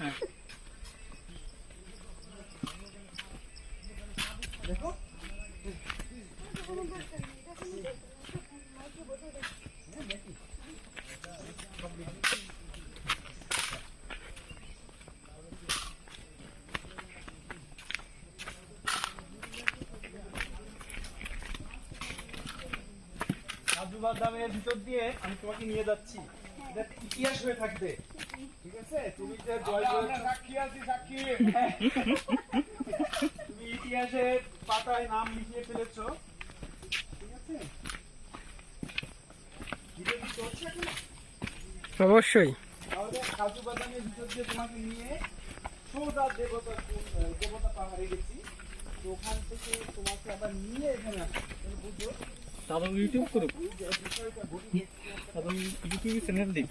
হ্যাঁ। কাজু বাদামের ভিতর দিয়ে আমি তোমাকে নিয়ে যাচ্ছি। ইতিহাস হয়ে থাকবে। ঠিক আছে? তুমি যে জয় জয়- সাক্ষী আছি সাক্ষী। তুমি ইতিহাসের পাতায় নাম লিখিয়ে ফেলেছো। ঠিক আছে? ভিডিও কি চলছে এখনও? অবশ্যই। তাহলে কাজু বাদামের ভিতর দিয়ে তোমাকে নিয়ে সোজা দেবতা দেবতা পাহাড়ে গেছি। তো ওখান থেকে তোমাকে আবার নিয়ে এখানে আসছি তারপর ইউটিউব করুক। তারপর ইউটিউব চ্যানেল দিক